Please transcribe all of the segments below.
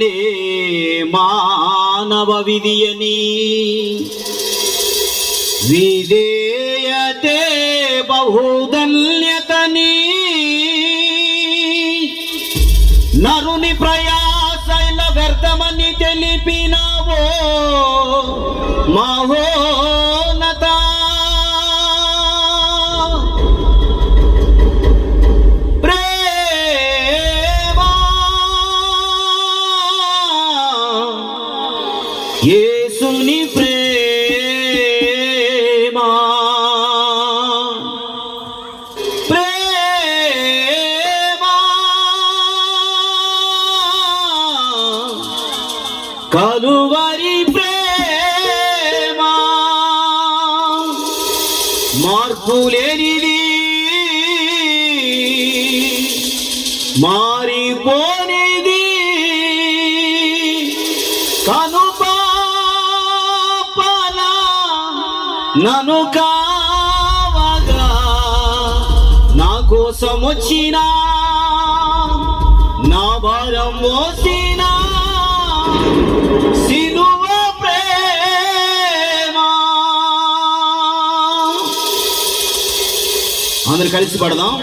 ಕಲಿಯಲೇ ಮಾನವ ವಿಧಿಯನಿ ವಿಧೇಯತೆ ಬಹುದನ್ಯತನಿ నరుని ప్రయాసైల వ్యర్థమని తెలిపినావో మహోనతా కలువరి ప్రేమ. మార్పు లేనిది మారిపోని నను కావగా నా కోసం వచ్చిన నా భారం మోసిన సిలువ ప్రేమ. అందరు కలిసి పడదాం.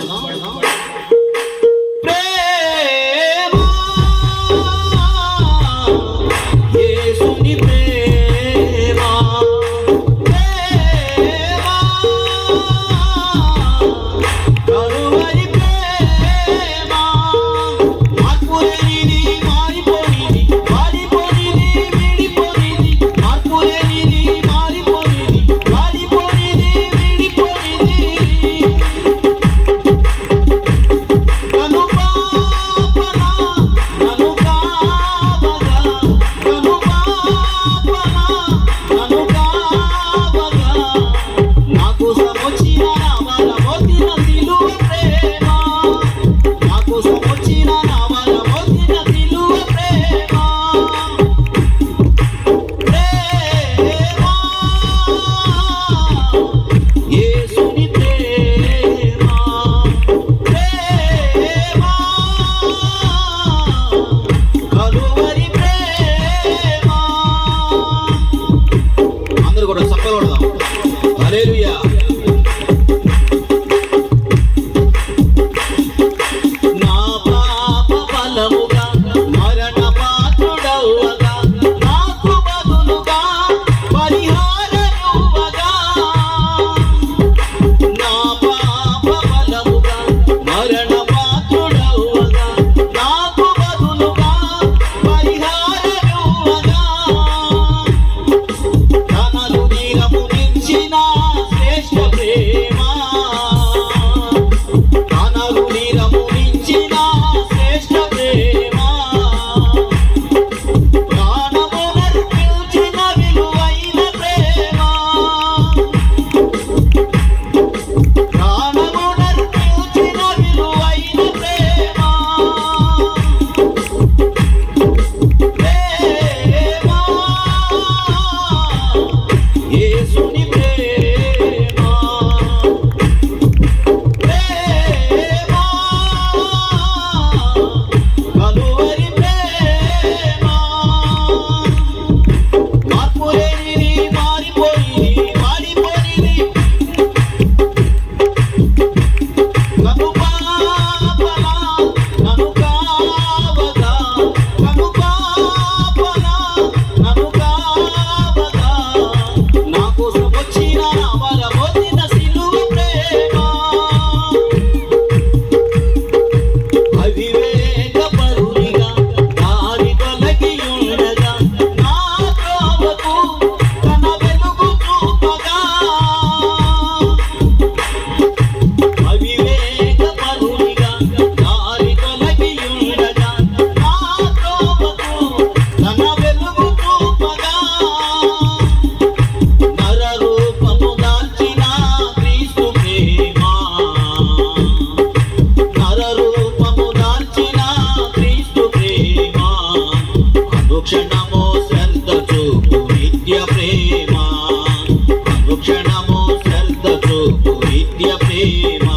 ದಿವ್ಯ ಪ್ರೇಮ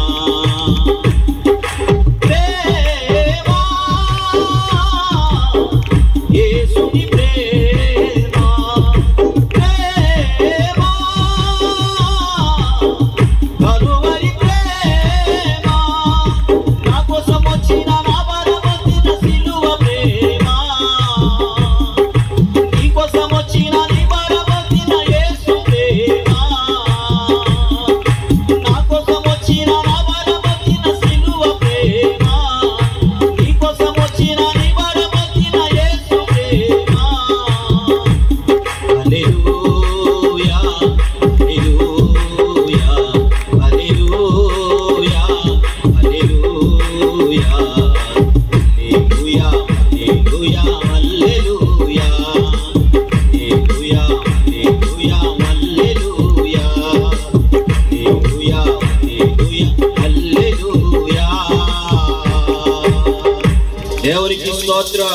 స్తోత్ర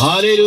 హల్లెలూయా